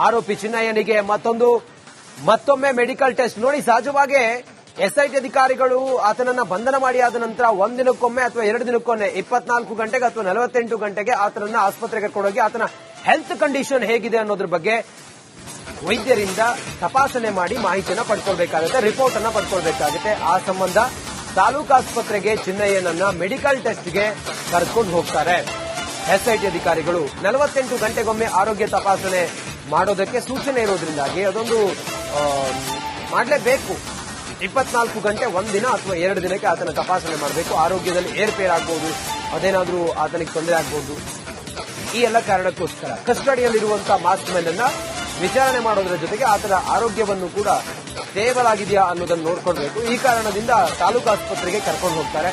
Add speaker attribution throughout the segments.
Speaker 1: ಆರೋಪಿ ಚಿನ್ನಯ್ಯನಿಗೆ ಮತ್ತೊಂದು, ಮತ್ತೊಮ್ಮೆ ಮೆಡಿಕಲ್ ಟೆಸ್ಟ್ ನೋಡಿ ಸಹಜವಾಗಿ ಎಸ್ಐಟಿ ಅಧಿಕಾರಿಗಳು ಆತನನ್ನ ಬಂಧನ ಮಾಡಿ ಆದ ನಂತರ ಒಂದಿನಕ್ಕೊಮ್ಮೆ ಅಥವಾ ಎರಡು ದಿನಕ್ಕೊಮ್ಮೆ, ಇಪ್ಪತ್ನಾಲ್ಕು ಗಂಟೆಗೆ ಅಥವಾ ನಲವತ್ತೆಂಟು ಗಂಟೆಗೆ ಆತನನ್ನ ಆಸ್ಪತ್ರೆಗೆ ಕರ್ಕೊಂಡೋಗಿ ಆತನ ಹೆಲ್ತ್ ಕಂಡೀಷನ್ ಹೇಗಿದೆ ಅನ್ನೋದ್ರ ಬಗ್ಗೆ ವೈದ್ಯರಿಂದ ತಪಾಸಣೆ ಮಾಡಿ ಮಾಹಿತಿಯನ್ನ ಪಡ್ಕೊಳ್ಬೇಕಾಗುತ್ತೆ ರಿಪೋರ್ಟ್ ಅನ್ನ ಪಡ್ಕೊಳ್ಬೇಕಾಗುತ್ತೆ. ಆ ಸಂಬಂಧ ತಾಲೂಕು ಆಸ್ಪತ್ರೆಗೆ ಚಿನ್ನಯ್ಯನನ್ನ ಮೆಡಿಕಲ್ ಟೆಸ್ಟ್ಗೆ ಕರ್ಕೊಂಡು ಹೋಗ್ತಾರೆ. ಎಸ್ಐಟಿ ಅಧಿಕಾರಿಗಳು ನಲವತ್ತೆಂಟು ಗಂಟೆಗೊಮ್ಮೆ ಆರೋಗ್ಯ ತಪಾಸಣೆ ಮಾಡೋದಕ್ಕೆ ಸೂಚನೆ ಇರೋದ್ರಿಂದಾಗಿ ಅದೊಂದು ಮಾಡಲೇಬೇಕು. ಇಪ್ಪತ್ನಾಲ್ಕು ಗಂಟೆ ಒಂದಿನ ಅಥವಾ ಎರಡು ದಿನಕ್ಕೆ ಆತನ ತಪಾಸಣೆ ಮಾಡಬೇಕು. ಆರೋಗ್ಯದಲ್ಲಿ ಏರ್ಪೇರ್ ಆಗ್ಬೋದು, ಅದೇನಾದರೂ ಆತನಿಗೆ ತೊಂದರೆ ಆಗ್ಬೋದು. ಈ ಎಲ್ಲ ಕಾರಣಕ್ಕೋಸ್ಕರ ಕಸ್ಟಡಿಯಲ್ಲಿರುವಂತಹ ಮಾಸ್ಕ್ ಮೇಲೆ ಅನ್ನ ವಿಚಾರಣೆ ಮಾಡೋದ್ರ ಜೊತೆಗೆ ಆತನ ಆರೋಗ್ಯವನ್ನು ಕೂಡ ಸ್ಟೇಬಲ್ ಆಗಿದೆಯಾ ಅನ್ನೋದನ್ನು ನೋಡ್ಕೊಳ್ಬೇಕು. ಈ ಕಾರಣದಿಂದ ತಾಲೂಕು ಆಸ್ಪತ್ರೆಗೆ ಕರ್ಕೊಂಡು ಹೋಗ್ತಾರೆ.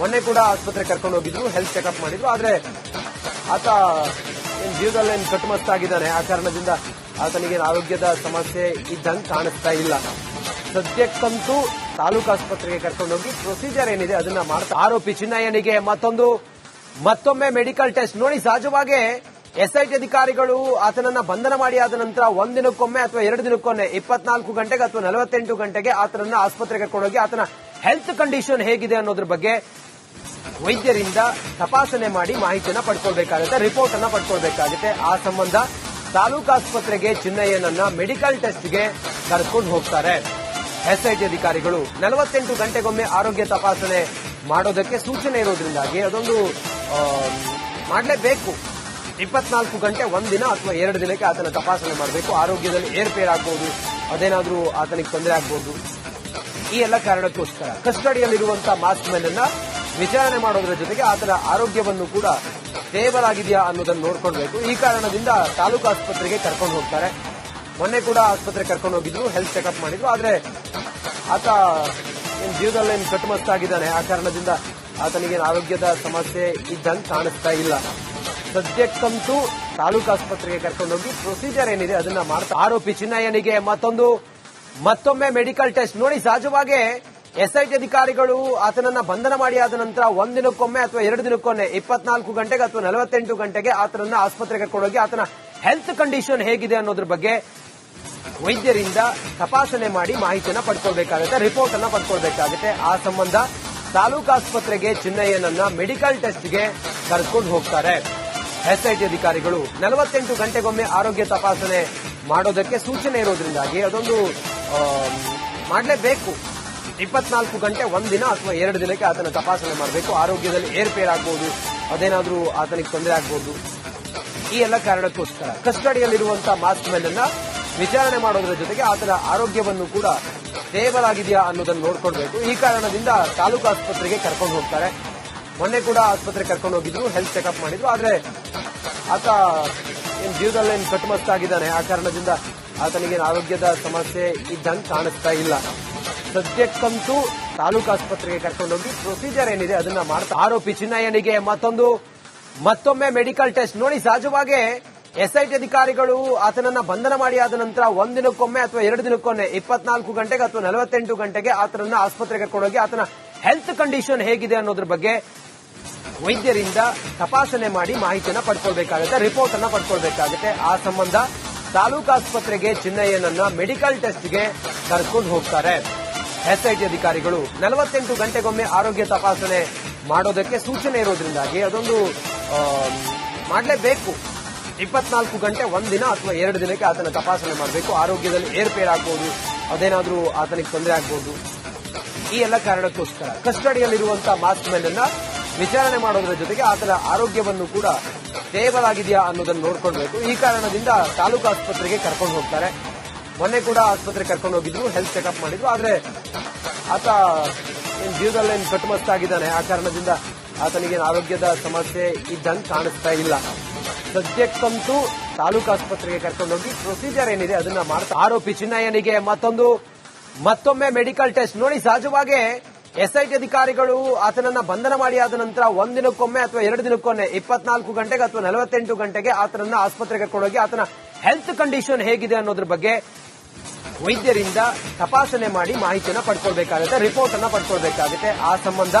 Speaker 1: ಮೊನ್ನೆ ಕೂಡ ಆಸ್ಪತ್ರೆ ಕರ್ಕೊಂಡು ಹೋಗಿದ್ರು ಹೆಲ್ತ್ ಚೆಕಪ್ ಮಾಡಿದ್ರು. ಆದ್ರೆ ಆತ ಜೀವದಲ್ಲಿ ಕಟ್ಟುಮಸ್ತಾಗಿದ್ದಾನೆ. ಆ ಕಾರಣದಿಂದ ಆತನಿಗೆ ಆರೋಗ್ಯದ ಸಮಸ್ಯೆ ಇದ್ದಂಗೆ ಕಾಣಿಸ್ತಾ ಇಲ್ಲ. ಸದ್ಯಕ್ಕಂತೂ ತಾಲೂಕು ಆಸ್ಪತ್ರೆಗೆ ಕರ್ಕೊಂಡೋಗಿ ಪ್ರೊಸೀಜರ್ ಏನಿದೆ ಅದನ್ನ ಮಾಡ್ತಾ ಆರೋಪಿ ಚಿನ್ನಯ್ಯನಿಗೆ ಮತ್ತೊಂದು ಮತ್ತೊಮ್ಮೆ ಮೆಡಿಕಲ್ ಟೆಸ್ಟ್ ನೋಡಿ ಸಹಜವಾಗಿ ಎಸ್ಐಟಿ ಅಧಿಕಾರಿಗಳು ಆತನನ್ನ ಬಂಧನ ಮಾಡಿ ಆದ ನಂತರ ಒಂದಿನಕ್ಕೊಮ್ಮೆ ಅಥವಾ ಎರಡು ದಿನಕ್ಕೊಮ್ಮೆ ಇಪ್ಪತ್ನಾಲ್ಕು ಗಂಟೆಗೆ ಅಥವಾ ನಲವತ್ತೆಂಟು ಗಂಟೆಗೆ ಆತನನ್ನ ಆಸ್ಪತ್ರೆಗೆ ಕರ್ಕೊಂಡೋಗಿ ಆತನ ಹೆಲ್ತ್ ಕಂಡೀಷನ್ ಹೇಗಿದೆ ಅನ್ನೋದ್ರ ಬಗ್ಗೆ ವೈದ್ಯರಿಂದ ತಪಾಸಣೆ ಮಾಡಿ ಮಾಹಿತಿಯನ್ನ ಪಡ್ಕೊಳ್ಬೇಕಾಗುತ್ತೆ ರಿಪೋರ್ಟ್ ಅನ್ನ ಪಡ್ಕೊಳ್ಬೇಕಾಗುತ್ತೆ. ಆ ಸಂಬಂಧ ತಾಲೂಕು ಆಸ್ಪತ್ರೆಗೆ ಚಿನ್ನಯ್ಯನನ್ನ ಮೆಡಿಕಲ್ ಟೆಸ್ಟ್ಗೆ ಕರೆದುಕೊಂಡು ಹೋಗ್ತಾರೆ. ಎಸ್ಐಟಿ ಅಧಿಕಾರಿಗಳು ನಲವತ್ತೆಂಟು ಗಂಟೆಗೊಮ್ಮೆ ಆರೋಗ್ಯ ತಪಾಸಣೆ ಮಾಡೋದಕ್ಕೆ ಸೂಚನೆ ಇರೋದ್ರಿಂದಾಗಿ ಅದೊಂದು ಮಾಡಲೇಬೇಕು. ಇಪ್ಪತ್ನಾಲ್ಕು ಗಂಟೆ ಒಂದಿನ ಅಥವಾ ಎರಡು ದಿನಕ್ಕೆ ಆತನ ತಪಾಸಣೆ ಮಾಡಬೇಕು. ಆರೋಗ್ಯದಲ್ಲಿ ಏರ್ಪೇರ್ ಆಗ್ಬೋದು, ಅದೇನಾದ್ರೂ ಆತನಿಗೆ ತೊಂದರೆ ಆಗ್ಬೋದು. ಈ ಎಲ್ಲ ಕಾರಣಕ್ಕೋಸ್ಕರ ಕಸ್ಟಡಿಯಲ್ಲಿರುವಂತಹ ಮಾಸ್ಕ್ ಅನ್ನ ವಿಚಾರಣೆ ಮಾಡೋದ್ರ ಜೊತೆಗೆ ಆತನ ಆರೋಗ್ಯವನ್ನು ಕೂಡ ಸ್ಟೇಬಲ್ ಆಗಿದೆಯಾ ಅನ್ನೋದನ್ನು ನೋಡ್ಕೊಳ್ಬೇಕು. ಈ ಕಾರಣದಿಂದ ತಾಲೂಕು ಆಸ್ಪತ್ರೆಗೆ ಕರ್ಕೊಂಡು ಹೋಗ್ತಾರೆ. ಮೊನ್ನೆ ಕೂಡ ಆಸ್ಪತ್ರೆ ಕರ್ಕೊಂಡು ಹೋಗಿದ್ರು ಹೆಲ್ತ್ ಚೆಕಪ್ ಮಾಡಿದ್ರು. ಆದ್ರೆ ಆತ ಜೀವದಲ್ಲಿ ಏನು ಕಟ್ಟುಮಸ್ತಾಗಿದ್ದಾನೆ ಆ ಕಾರಣದಿಂದ ಆತನಿಗೆ ಆರೋಗ್ಯದ ಸಮಸ್ಯೆ ಇದ್ದಂಗೆ ಕಾಣಿಸ್ತಾ ಇಲ್ಲ. ಸದ್ಯಕ್ಕಂತೂ ತಾಲೂಕು ಆಸ್ಪತ್ರೆಗೆ ಕರ್ಕೊಂಡೋಗಿ ಪ್ರೊಸೀಜರ್ ಏನಿದೆ ಅದನ್ನ ಮಾಡ್ತಾ ಆರೋಪಿ ಚಿನ್ನಯ್ಯನಿಗೆ ಮತ್ತೊಂದು ಮತ್ತೊಮ್ಮೆ ಮೆಡಿಕಲ್ ಟೆಸ್ಟ್ ನೋಡಿ, ಸಹಜವಾಗಿ ಎಸ್ಐಟಿ ಅಧಿಕಾರಿಗಳು ಆತನನ್ನ ಬಂಧನ ಮಾಡಿ ಆದ ನಂತರ ಒಂದಿನಕ್ಕೊಮ್ಮೆ ಅಥವಾ ಎರಡು ದಿನಕ್ಕೊಮ್ಮೆ, ಇಪ್ಪತ್ನಾಲ್ಕು ಗಂಟೆಗೆ ಅಥವಾ ನಲವತ್ತೆಂಟು ಗಂಟೆಗೆ ಆತನನ್ನ ಆಸ್ಪತ್ರೆಗೆ ಕರ್ಕೊಂಡೋಗಿ ಆತನ ಹೆಲ್ತ್ ಕಂಡೀಷನ್ ಹೇಗಿದೆ ಅನ್ನೋದ್ರ ಬಗ್ಗೆ ವೈದ್ಯರಿಂದ ತಪಾಸಣೆ ಮಾಡಿ ಮಾಹಿತಿಯನ್ನ ಪಡ್ಕೊಳ್ಬೇಕಾಗುತ್ತೆ ರಿಪೋರ್ಟ್ ಅನ್ನ ಪಡ್ಕೊಳ್ಬೇಕಾಗುತ್ತೆ. ಆ ಸಂಬಂಧ ತಾಲೂಕು ಆಸ್ಪತ್ರೆಗೆ ಚಿನ್ನಯ್ಯನನ್ನ ಮೆಡಿಕಲ್ ಟೆಸ್ಟ್ಗೆ ಕರೆದುಕೊಂಡು ಹೋಗ್ತಾರೆ. ಎಸ್ಐಟಿ ಅಧಿಕಾರಿಗಳು ನಲವತ್ತೆಂಟು ಗಂಟೆಗೊಮ್ಮೆ ಆರೋಗ್ಯ ತಪಾಸಣೆ ಮಾಡೋದಕ್ಕೆ ಸೂಚನೆ ಇರೋದ್ರಿಂದಾಗಿ ಅದೊಂದು ಮಾಡಲೇಬೇಕು. ಇಪ್ಪತ್ನಾಲ್ಕು ಗಂಟೆ ಒಂದಿನ ಅಥವಾ ಎರಡು ದಿನಕ್ಕೆ ಆತನ ತಪಾಸಣೆ ಮಾಡಬೇಕು. ಆರೋಗ್ಯದಲ್ಲಿ ಏರ್ಪೇರ್ ಆಗ್ಬೋದು, ಅದೇನಾದ್ರೂ ಆತನಿಗೆ ತೊಂದರೆ ಆಗ್ಬೋದು. ಈ ಎಲ್ಲ ಕಾರಣಕ್ಕೋಸ್ಕರ ಕಸ್ಟಡಿಯಲ್ಲಿರುವಂತಹ ಮಾಸ್ಕ್ ಮ್ಯಾನ್ ವಿಚಾರಣೆ ಮಾಡೋದ್ರ ಜೊತೆಗೆ ಆತನ ಆರೋಗ್ಯವನ್ನು ಕೂಡ ಸ್ಟೇಬಲ್ ಆಗಿದೆಯಾ ಅನ್ನೋದನ್ನು ನೋಡ್ಕೊಳ್ಬೇಕು. ಈ ಕಾರಣದಿಂದ ತಾಲೂಕು ಆಸ್ಪತ್ರೆಗೆ ಕರ್ಕೊಂಡು ಹೋಗ್ತಾರೆ. ಮೊನ್ನೆ ಕೂಡ ಆಸ್ಪತ್ರೆ ಕರ್ಕೊಂಡು ಹೋಗಿದ್ರು ಹೆಲ್ತ್ ಚೆಕಪ್ ಮಾಡಿದ್ರು. ಆದ್ರೆ ಆತ ಜೀವದಲ್ಲಿ ಏನ್ ಕಟ್ಟುಮಸ್ತಾಗಿದ್ದಾನೆ ಆ ಕಾರಣದಿಂದ ಆತನಿಗೆ ಆರೋಗ್ಯದ ಸಮಸ್ಯೆ ಇದ್ದಂಗೆ ಕಾಣಿಸ್ತಾ ಇಲ್ಲ. ಸದ್ಯಕ್ಕಂತೂ ತಾಲೂಕು ಆಸ್ಪತ್ರೆಗೆ ಕರ್ಕೊಂಡೋಗಿ ಪ್ರೊಸೀಜರ್ ಏನಿದೆ ಅದನ್ನ ಮಾಡ್ತಾ ಆರೋಪಿ ಚಿನ್ನಯ್ಯನಿಗೆ ಮತ್ತೊಂದು ಮತ್ತೊಮ್ಮೆ ಮೆಡಿಕಲ್ ಟೆಸ್ಟ್ ನೋಡಿ ಸಹಜವಾಗಿ ಎಸ್ಐಟಿ ಅಧಿಕಾರಿಗಳು ಆತನನ್ನ ಬಂಧನ ಮಾಡಿ ಆದ ನಂತರ ಒಂದಿನಕ್ಕೊಮ್ಮೆ ಅಥವಾ ಎರಡು ದಿನಕ್ಕೊಮ್ಮೆ ಇಪ್ಪತ್ನಾಲ್ಕು ಗಂಟೆಗೆ ಅಥವಾ ನಲವತ್ತೆಂಟು ಗಂಟೆಗೆ ಆತನನ್ನ ಆಸ್ಪತ್ರೆಗೆ ಕರ್ಕೊಂಡೋಗಿ ಆತನ ಹೆಲ್ತ್ ಕಂಡೀಷನ್ ಹೇಗಿದೆ ಅನ್ನೋದ್ರ ಬಗ್ಗೆ ವೈದ್ಯರಿಂದ ತಪಾಸಣೆ ಮಾಡಿ ಮಾಹಿತಿಯನ್ನ ಪಡ್ಕೊಳ್ಬೇಕಾಗುತ್ತೆ ರಿಪೋರ್ಟ್ ಅನ್ನ ಪಡ್ಕೊಳ್ಬೇಕಾಗುತ್ತೆ. ಆ ಸಂಬಂಧ ತಾಲೂಕು ಆಸ್ಪತ್ರೆಗೆ ಚಿನ್ನಯ್ಯನನ್ನ ಮೆಡಿಕಲ್ ಟೆಸ್ಟ್ಗೆ ಕರ್ಕೊಂಡು ಹೋಗ್ತಾರೆ. ಎಸ್ಐಟಿ ಅಧಿಕಾರಿಗಳು ನಲವತ್ತೆಂಟು ಗಂಟೆಗೊಮ್ಮೆ ಆರೋಗ್ಯ ತಪಾಸಣೆ ಮಾಡೋದಕ್ಕೆ ಸೂಚನೆ ಇರೋದ್ರಿಂದಾಗಿ ಅದೊಂದು ಮಾಡಲೇಬೇಕು. ಇಪ್ಪತ್ನಾಲ್ಕು ಗಂಟೆ ಒಂದಿನ ಅಥವಾ ಎರಡು ದಿನಕ್ಕೆ ಆತನ ತಪಾಸಣೆ ಮಾಡಬೇಕು. ಆರೋಗ್ಯದಲ್ಲಿ ಏರ್ಪೇರ್ ಆಗ್ಬೋದು, ಅದೇನಾದರೂ ಆತನಿಗೆ ತೊಂದರೆ ಆಗ್ಬೋದು. ಈ ಎಲ್ಲ ಕಾರಣಕ್ಕೋಸ್ಕರ ಕಸ್ಟಡಿಯಲ್ಲಿರುವಂತಹ ಮಾಸ್ಕ್ ಮ್ಯಾನ್ ವಿಚಾರಣೆ ಮಾಡೋದ್ರ ಜೊತೆಗೆ ಆತನ ಆರೋಗ್ಯವನ್ನು ಕೂಡ ಆಗಿದೆಯಾ ಅನ್ನೋದನ್ನು ನೋಡ್ಕೊಳ್ಬೇಕು. ಈ ಕಾರಣದಿಂದ ತಾಲೂಕು ಆಸ್ಪತ್ರೆಗೆ ಕರ್ಕೊಂಡು ಹೋಗ್ತಾರೆ. ಮೊನ್ನೆ ಕೂಡ ಆಸ್ಪತ್ರೆ ಕರ್ಕೊಂಡು ಹೋಗಿದ್ರು ಹೆಲ್ತ್ ಚೆಕಪ್ ಮಾಡಿದ್ರು. ಆದ್ರೆ ಆತ ಏನ್ ಜೀವದಲ್ಲಿ ಏನ್ ಕಟ್ಟುಮಸ್ತಾಗಿದ್ದಾನೆ? ಆ ಕಾರಣದಿಂದ ಆತನಿಗೆ ಆರೋಗ್ಯದ ಸಮಸ್ಯೆ ಇದ್ದಂಗೆ ಕಾಣಿಸ್ತಾ ಇಲ್ಲ. ಸದ್ಯಕ್ಕಂತೂ ತಾಲೂಕು ಆಸ್ಪತ್ರೆಗೆ ಕರ್ಕೊಂಡೋಗಿ ಪ್ರೊಸೀಜರ್ ಏನಿದೆ ಅದನ್ನ ಮಾಡ್ತಾ ಆರೋಪಿ ಚಿನ್ನಯ್ಯನಿಗೆ ಮತ್ತೊಂದು, ಮತ್ತೊಮ್ಮೆ ಮೆಡಿಕಲ್ ಟೆಸ್ಟ್ ನೋಡಿ, ಸಹಜವಾಗಿ ಎಸ್ಐಟಿ ಅಧಿಕಾರಿಗಳು ಆತನನ್ನ ಬಂಧನ ಮಾಡಿ ಆದ ನಂತರ ಒಂದಿನಕ್ಕೊಮ್ಮೆ ಅಥವಾ ಎರಡು ದಿನಕ್ಕೊಮ್ಮೆ, ಇಪ್ಪತ್ನಾಲ್ಕು ಗಂಟೆಗೆ ಅಥವಾ ನಲವತ್ತೆಂಟು ಗಂಟೆಗೆ ಆತನನ್ನ ಆಸ್ಪತ್ರೆಗೆ ಕರ್ಕೊಂಡೋಗಿ ಆತನ ಹೆಲ್ತ್ ಕಂಡೀಷನ್ ಹೇಗಿದೆ ಅನ್ನೋದ್ರ ಬಗ್ಗೆ ವೈದ್ಯರಿಂದ ತಪಾಸಣೆ ಮಾಡಿ ಮಾಹಿತಿಯನ್ನು ಪಡ್ಕೊಳ್ಬೇಕಾಗುತ್ತೆ ರಿಪೋರ್ಟ್ ಅನ್ನ ಪಡ್ಕೊಳ್ಬೇಕಾಗುತ್ತೆ. ಆ ಸಂಬಂಧ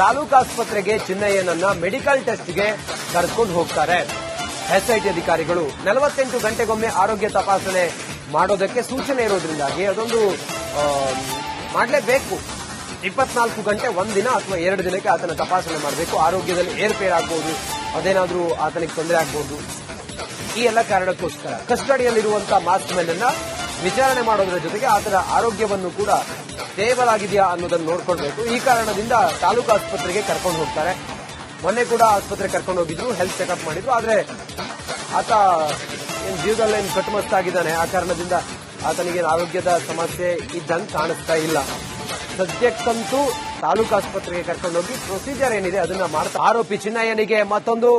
Speaker 1: ತಾಲೂಕು ಆಸ್ಪತ್ರೆಗೆ ಚಿನ್ನಯ್ಯನನ್ನ ಮೆಡಿಕಲ್ ಟೆಸ್ಟ್ಗೆ ಕರೆದುಕೊಂಡು ಹೋಗ್ತಾರೆ. ಎಸ್ಐಟಿ ಅಧಿಕಾರಿಗಳು ನಲವತ್ತೆಂಟು ಗಂಟೆಗೊಮ್ಮೆ ಆರೋಗ್ಯ ತಪಾಸಣೆ ಮಾಡೋದಕ್ಕೆ ಸೂಚನೆ ಇರೋದ್ರಿಂದಾಗಿ ಅದೊಂದು ಮಾಡಲೇಬೇಕು. ಇಪ್ಪತ್ನಾಲ್ಕು ಗಂಟೆ ಒಂದಿನ ಅಥವಾ ಎರಡು ದಿನಕ್ಕೆ ಆತನ ತಪಾಸಣೆ ಮಾಡಬೇಕು. ಆರೋಗ್ಯದಲ್ಲಿ ಏರ್ಪೇರ್ ಆಗ್ಬೋದು, ಅದೇನಾದ್ರೂ ಆತನಿಗೆ ತೊಂದರೆ ಆಗ್ಬೋದು. ಈ ಎಲ್ಲ ಕಾರಣಕ್ಕೋಸ್ಕರ ಕಸ್ಟಡಿಯಲ್ಲಿರುವಂತಹ ಮಾಸ್ಕ್ ಅನ್ನ ವಿಚಾರಣೆ ಮಾಡೋದ್ರ ಜೊತೆಗೆ ಆತನ ಆರೋಗ್ಯವನ್ನು ಕೂಡ ಆಗಿದೆಯಾ ಅನ್ನೋದನ್ನು ನೋಡ್ಕೊಳ್ಬೇಕು. ಈ ಕಾರಣದಿಂದ ತಾಲೂಕು ಆಸ್ಪತ್ರೆಗೆ ಕರ್ಕೊಂಡು ಹೋಗ್ತಾರೆ. ಮೊನ್ನೆ ಕೂಡ ಆಸ್ಪತ್ರೆ ಕರ್ಕೊಂಡು ಹೋಗಿದ್ರು ಹೆಲ್ತ್ ಚೆಕಪ್ ಮಾಡಿದ್ರು. ಆದ್ರೆ ಆತ ಜೀವದಲ್ಲಿ ಏನ್ ಕಟ್ಟುಮಸ್ತಾಗಿದ್ದಾನೆ? ಆ ಕಾರಣದಿಂದ ಆತನಿಗೆ ಆರೋಗ್ಯದ ಸಮಸ್ಯೆ ಇದ್ದಂತ ಕಾಣಿಸ್ತಾ ಇಲ್ಲ. ಸದ್ಯಕ್ಕಂತೂ ತಾಲೂಕು ಆಸ್ಪತ್ರೆಗೆ ಕರ್ಕೊಂಡೋಗಿ ಪ್ರೊಸೀಜರ್ ಏನಿದೆ ಅದನ್ನ ಮಾಡ್ತಾ ಆರೋಪಿ ಚಿನ್ನಯ್ಯನಿಗೆ ಮತ್ತೊಂದು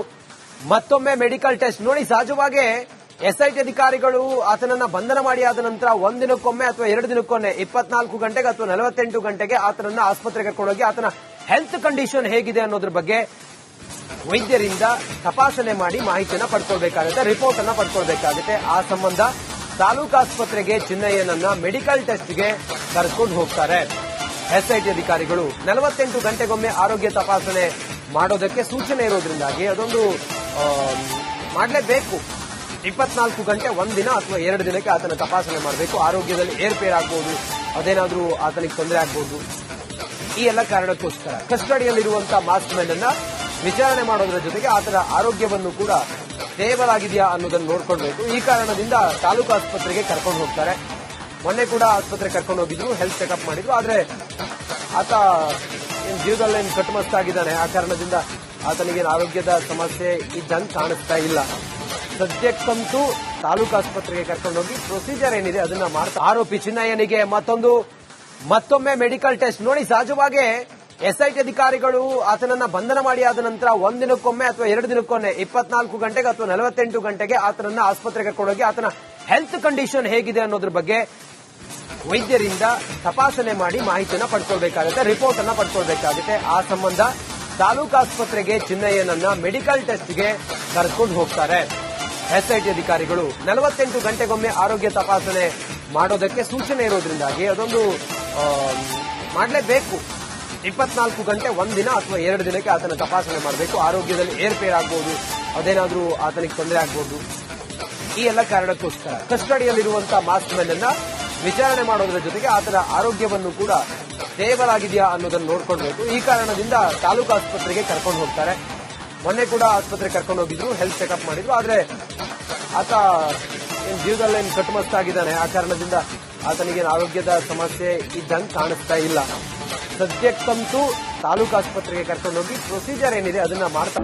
Speaker 1: ಮತ್ತೊಮ್ಮೆ ಮೆಡಿಕಲ್ ಟೆಸ್ಟ್ ನೋಡಿ, ಸಹಜವಾಗಿ ಎಸ್ಐಟಿ ಅಧಿಕಾರಿಗಳು ಆತನನ್ನ ಬಂಧನ ಮಾಡಿ ಆದ ನಂತರ ಒಂದಿನಕ್ಕೊಮ್ಮೆ ಅಥವಾ ಎರಡು ದಿನಕ್ಕೊಮ್ಮೆ, ಇಪ್ಪತ್ನಾಲ್ಕು ಗಂಟೆಗೆ ಅಥವಾ ನಲವತ್ತೆಂಟು ಗಂಟೆಗೆ ಆತನನ್ನ ಆಸ್ಪತ್ರೆಗೆ ಕರ್ಕೊಂಡೋಗಿ ಆತನ ಹೆಲ್ತ್ ಕಂಡೀಷನ್ ಹೇಗಿದೆ ಅನ್ನೋದ್ರ ಬಗ್ಗೆ ವೈದ್ಯರಿಂದ ತಪಾಸಣೆ ಮಾಡಿ ಮಾಹಿತಿಯನ್ನ ಪಡ್ಕೊಳ್ಬೇಕಾಗುತ್ತೆ ರಿಪೋರ್ಟ್ ಅನ್ನ ಪಡ್ಕೊಳ್ಬೇಕಾಗುತ್ತೆ. ಆ ಸಂಬಂಧ ತಾಲೂಕು ಆಸ್ಪತ್ರೆಗೆ ಚಿನ್ನಯ್ಯನನ್ನ ಮೆಡಿಕಲ್ ಟೆಸ್ಟ್ಗೆ ಕರೆದುಕೊಂಡು ಹೋಗ್ತಾರೆ. ಎಸ್ಐಟಿ ಅಧಿಕಾರಿಗಳು ನಲವತ್ತೆಂಟು ಗಂಟೆಗೊಮ್ಮೆ ಆರೋಗ್ಯ ತಪಾಸಣೆ ಮಾಡೋದಕ್ಕೆ ಸೂಚನೆ ಇರೋದ್ರಿಂದಾಗಿ ಅದೊಂದು ಮಾಡಲೇಬೇಕು. ಇಪ್ಪತ್ನಾಲ್ಕು ಗಂಟೆ ಒಂದಿನ ಅಥವಾ ಎರಡು ದಿನಕ್ಕೆ ಆತನ ತಪಾಸಣೆ ಮಾಡಬೇಕು. ಆರೋಗ್ಯದಲ್ಲಿ ಏರ್ಪೇರ್ ಆಗ್ಬೋದು, ಅದೇನಾದ್ರೂ ಆತನಿಗೆ ತೊಂದರೆ ಆಗ್ಬೋದು. ಈ ಎಲ್ಲ ಕಾರಣಕ್ಕೋಸ್ಕರ ಕಸ್ಟಡಿಯಲ್ಲಿರುವಂತಹ ಮಾಸ್ಕ್ ಮ್ಯಾನ್ ಅನ್ನ ವಿಚಾರಣೆ ಮಾಡೋದ್ರ ಜೊತೆಗೆ ಆತನ ಆರೋಗ್ಯವನ್ನು ಕೂಡ ಸ್ಟೇಬಲ್ ಆಗಿದೆಯಾ ಅನ್ನೋದನ್ನು ನೋಡ್ಕೊಳ್ಬೇಕು. ಈ ಕಾರಣದಿಂದ ತಾಲೂಕು ಆಸ್ಪತ್ರೆಗೆ ಕರ್ಕೊಂಡು ಹೋಗ್ತಾರೆ. ಮೊನ್ನೆ ಕೂಡ ಆಸ್ಪತ್ರೆ ಕರ್ಕೊಂಡು ಹೋಗಿದ್ರು ಹೆಲ್ತ್ ಚೆಕಪ್ ಮಾಡಿದ್ರು. ಆದ್ರೆ ಆತ ಏನ್ ಜೀವದಲ್ಲಿ ಏನು ಕಟ್ಟುಮಸ್ತಾಗಿದ್ದಾನೆ ಆ ಕಾರಣದಿಂದ ಆತನಿಗೆ ಆರೋಗ್ಯದ ಸಮಸ್ಯೆ ಇದ್ದಂಗೆ ಕಾಣಿಸ್ತಾ ಇಲ್ಲ. ಸದ್ಯಕ್ಕಂತೂ ತಾಲೂಕು ಆಸ್ಪತ್ರೆಗೆ ಕರ್ಕೊಂಡೋಗಿ ಪ್ರೊಸೀಜರ್ ಏನಿದೆ ಅದನ್ನ ಮಾಡ್ತಾ ಆರೋಪಿ ಚಿನ್ನಯ್ಯನಿಗೆ ಮತ್ತೊಂದು ಮತ್ತೊಮ್ಮೆ ಮೆಡಿಕಲ್ ಟೆಸ್ಟ್ ನೋಡಿ ಸಹಜವಾಗಿ ಎಸ್ಐಟಿ ಅಧಿಕಾರಿಗಳು ಆತನನ್ನ ಬಂಧನ ಮಾಡಿ ಆದ ನಂತರ ಒಂದಿನಕ್ಕೊಮ್ಮೆ ಅಥವಾ ಎರಡು ದಿನಕ್ಕೊಮ್ಮೆ ಇಪ್ಪತ್ನಾಲ್ಕು ಗಂಟೆಗೆ ಅಥವಾ ನಲವತ್ತೆಂಟು ಗಂಟೆಗೆ ಆತನನ್ನ ಆಸ್ಪತ್ರೆಗೆ ಕರ್ಕೊಂಡೋಗಿ ಆತನ ಹೆಲ್ತ್ ಕಂಡೀಷನ್ ಹೇಗಿದೆ ಅನ್ನೋದ್ರ ಬಗ್ಗೆ ವೈದ್ಯರಿಂದ ತಪಾಸಣೆ ಮಾಡಿ ಮಾಹಿತಿಯನ್ನ ಪಡ್ಕೊಳ್ಬೇಕಾಗುತ್ತೆ ರಿಪೋರ್ಟ್ ಅನ್ನ ಪಡ್ಕೊಳ್ಬೇಕಾಗುತ್ತೆ. ಆ ಸಂಬಂಧ ತಾಲೂಕು ಆಸ್ಪತ್ರೆಗೆ ಚಿನ್ನಯ್ಯನನ್ನ ಮೆಡಿಕಲ್ ಟೆಸ್ಟ್ಗೆ ಕರ್ಕೊಂಡು ಹೋಗ್ತಾರೆ. ಎಸ್ಐಟಿ ಅಧಿಕಾರಿಗಳು ನಲವತ್ತೆಂಟು ಗಂಟೆಗೊಮ್ಮೆ ಆರೋಗ್ಯ ತಪಾಸಣೆ ಮಾಡೋದಕ್ಕೆ ಸೂಚನೆ ಇರೋದ್ರಿಂದಾಗಿ ಅದೊಂದು ಮಾಡಲೇಬೇಕು. ಇಪ್ಪತ್ನಾಲ್ಕು ಗಂಟೆ ಒಂದಿನ ಅಥವಾ ಎರಡು ದಿನಕ್ಕೆ ಆತನ ತಪಾಸಣೆ ಮಾಡಬೇಕು. ಆರೋಗ್ಯದಲ್ಲಿ ಏರ್ಪೇರ್ ಆಗ್ಬೋದು, ಅದೇನಾದರೂ ಆತನಿಗೆ ತೊಂದರೆ ಆಗ್ಬೋದು. ಈ ಎಲ್ಲ ಕಾರಣಕ್ಕೋಸ್ಕರ ಕಸ್ಟಡಿಯಲ್ಲಿರುವಂತಹ ಮಾಸ್ಕ್ ಮೇಲೆಲ್ಲ ವಿಚಾರಣೆ ಮಾಡೋದ್ರ ಜೊತೆಗೆ ಆತನ ಆರೋಗ್ಯವನ್ನು ಕೂಡ ಸ್ಟೇಬಲ್ ಆಗಿದೆಯಾ ಅನ್ನೋದನ್ನು ನೋಡ್ಕೊಳ್ಬೇಕು. ಈ ಕಾರಣದಿಂದ ತಾಲೂಕು ಆಸ್ಪತ್ರೆಗೆ ಕರ್ಕೊಂಡು ಹೋಗ್ತಾರೆ. ಮೊನ್ನೆ ಕೂಡ ಆಸ್ಪತ್ರೆ ಕರ್ಕೊಂಡು ಹೋಗಿದ್ರು ಹೆಲ್ತ್ ಚೆಕಪ್ ಮಾಡಿದ್ರು. ಆದ್ರೆ ಆತ ಏನ್ ಜೀವದಲ್ಲಿ ಏನ್ ಕಟ್ಟುಮಸ್ತಾಗಿದ್ದಾನೆ ಆ ಕಾರಣದಿಂದ ಆತನಿಗೆ ಆರೋಗ್ಯದ ಸಮಸ್ಯೆ ಇದ್ದಂಗೆ ಕಾಣಿಸ್ತಾ ಇಲ್ಲ. ಸದ್ಯಕ್ಕಂತೂ ತಾಲೂಕು ಆಸ್ಪತ್ರೆಗೆ ಕರ್ಕೊಂಡೋಗಿ ಪ್ರೊಸೀಜರ್ ಏನಿದೆ ಅದನ್ನ ಮಾಡ್ತಾ